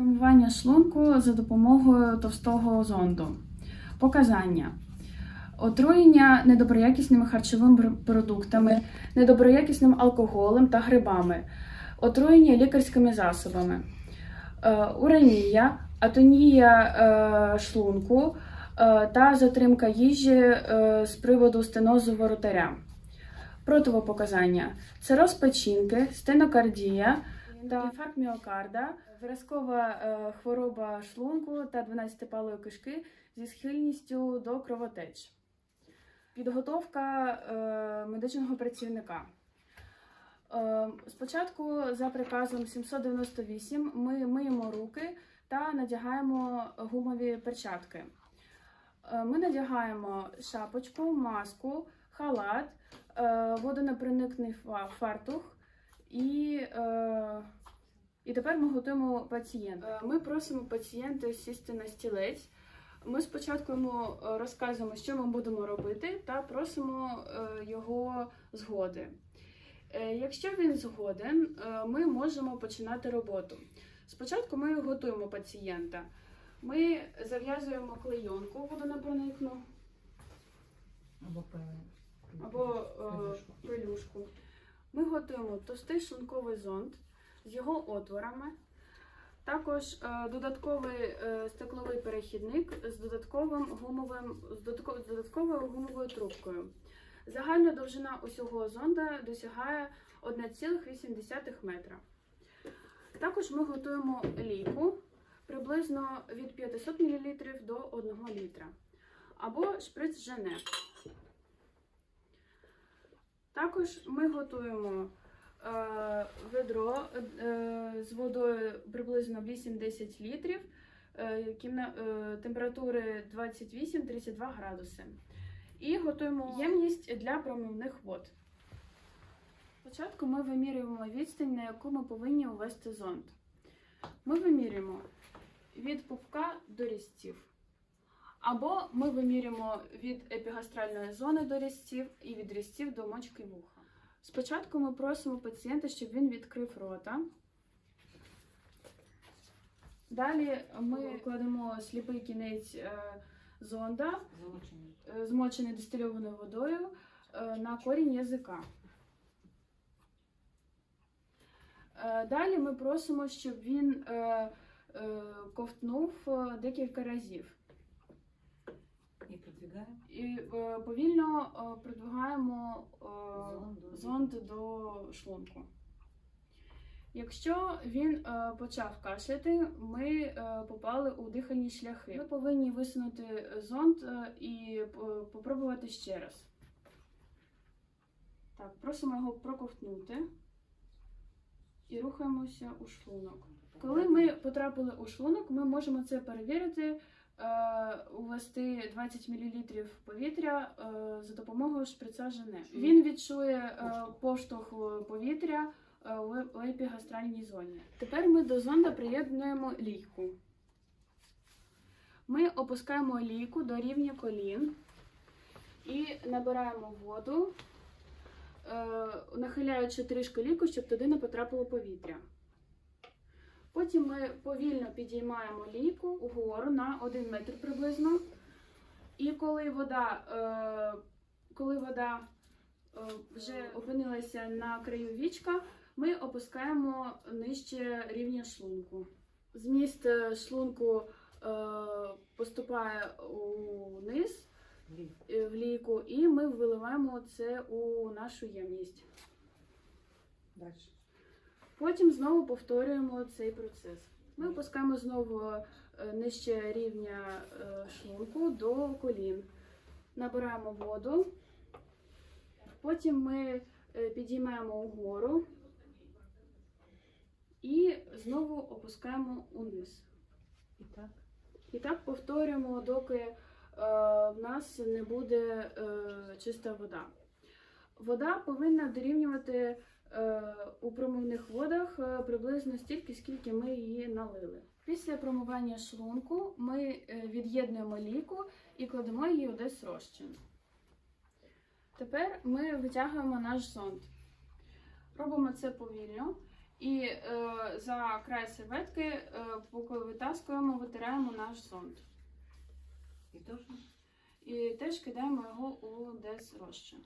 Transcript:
Промивання шлунку за допомогою товстого зонду. Показання. Отруєння недоброякісними харчовими продуктами, недоброякісним алкоголем та грибами, отруєння лікарськими засобами, е, уремія, атонія е, шлунку е, та затримка їжі з приводу стенозу воротаря. Противопоказання це розпечінки, стенокардія інфаркт міокарда, виразкова е, хвороба шлунку та 12-палої кишки зі схильністю до кровотеч. Підготовка е, медичного працівника. Е, Спочатку за приказом 798 ми миємо руки та надягаємо гумові перчатки. Е, Ми надягаємо шапочку, маску, халат, е, водонепроникний фартух і, е, і тепер ми готуємо пацієнта. Е, Ми просимо пацієнта сісти на стілець. Ми спочатку йому е, розказуємо, що ми будемо робити, та просимо е, його згоди. Якщо він згоден, ми можемо починати роботу. Спочатку ми готуємо пацієнта. Ми зав'язуємо клейонку водонепроникну Або певне. або е, пелюшку. Ми готуємо товстий шлунковий зонд з його отворами, також е, додатковий е, стекловий перехідник з додатковим гумовим з додатко- з додатковою гумовою трубкою. Загальна довжина усього зонда досягає 1,8 метра. Також ми готуємо ліку приблизно від 500 мл до 1 літра або шприц Жене. Також ми готуємо е, ведро е, з водою приблизно 8-10 літрів, е, кімна, е, температури 28-32 градуси. І готуємо ємність для промивних вод. Спочатку ми вимірюємо відстань, на яку ми повинні увести зонд. Ми вимірюємо від пупка до різців. Або ми вимірюємо від епігастральної зони до різців і від різців до мочки вуха. Спочатку ми просимо пацієнта, щоб він відкрив рота. Далі ми кладемо сліпий кінець е, зонда, е, змочений дистильованою водою, е, на корінь язика. Далі ми просимо, щоб він ковтнув декілька разів. І. І е, повільно е, продвигаємо е, Зонд до- зонд до шлунку. Якщо він е, почав кашляти, ми е, попали у дихальні шляхи. Ми повинні висунути зонд е, і е, попробувати ще раз. Так, просимо його проковтнути і рухаємося у шлунок. Коли ми потрапили у шлунок, ми можемо це перевірити, увести 20 мл повітря е, за допомогою шприца Жене. Він відчує е, поштовх повітря е, в епігастральній зоні. Тепер ми до зонда приєднуємо лійку. Ми опускаємо лійку до рівня колін і набираємо воду, е, нахиляючи трішки ліку, щоб туди не потрапило повітря. Потім ми повільно підіймаємо лійку угору на 1 метр приблизно. І коли вода, е, коли вода е, вже опинилася на краю вічка, ми опускаємо нижче рівня шлунку. Зміст е, шлунку е, поступає униз е, в лійку, і ми виливаємо це у нашу ємність. Далі. Потім знову повторюємо цей процес. Ми опускаємо знову е, нижче рівня е, шлунку до колін. Набираємо воду. Потім ми е, підіймаємо угору і знову опускаємо униз. І так. І так повторюємо, доки в нас не буде чиста вода. Вода повинна дорівнювати у промивних водах е, приблизно стільки, скільки ми її налили. Після промивання шлунку ми е, від'єднуємо ліку і кладемо її у десь розчин. Тепер ми витягуємо наш зонд. Робимо це повільно І е, за край серветки, е, поки витаскуємо, витираємо наш зонд. І теж кидаємо його у дезрозчин.